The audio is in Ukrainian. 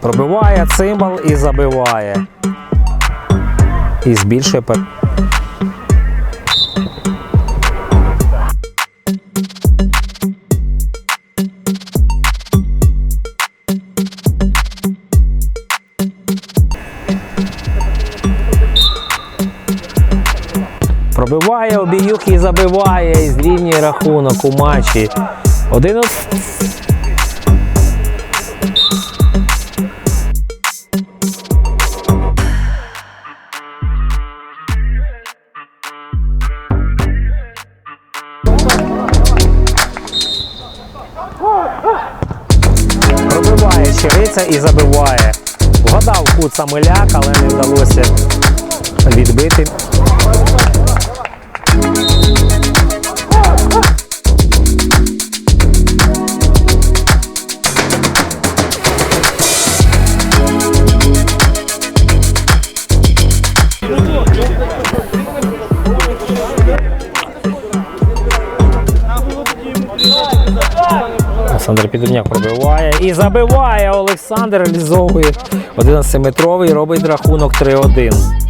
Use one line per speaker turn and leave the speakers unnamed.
Пробиває цимбал і забиває. І збільшує. Пробиває обіюх і забиває, і зрівнює рахунок у матчі. Один от- і забиває. Вгадав кут Самиляк, але не вдалося відбити. Олександр Підурняк пробиває і забиває. Олександр реалізовує 11-метровий, робить рахунок 3-1.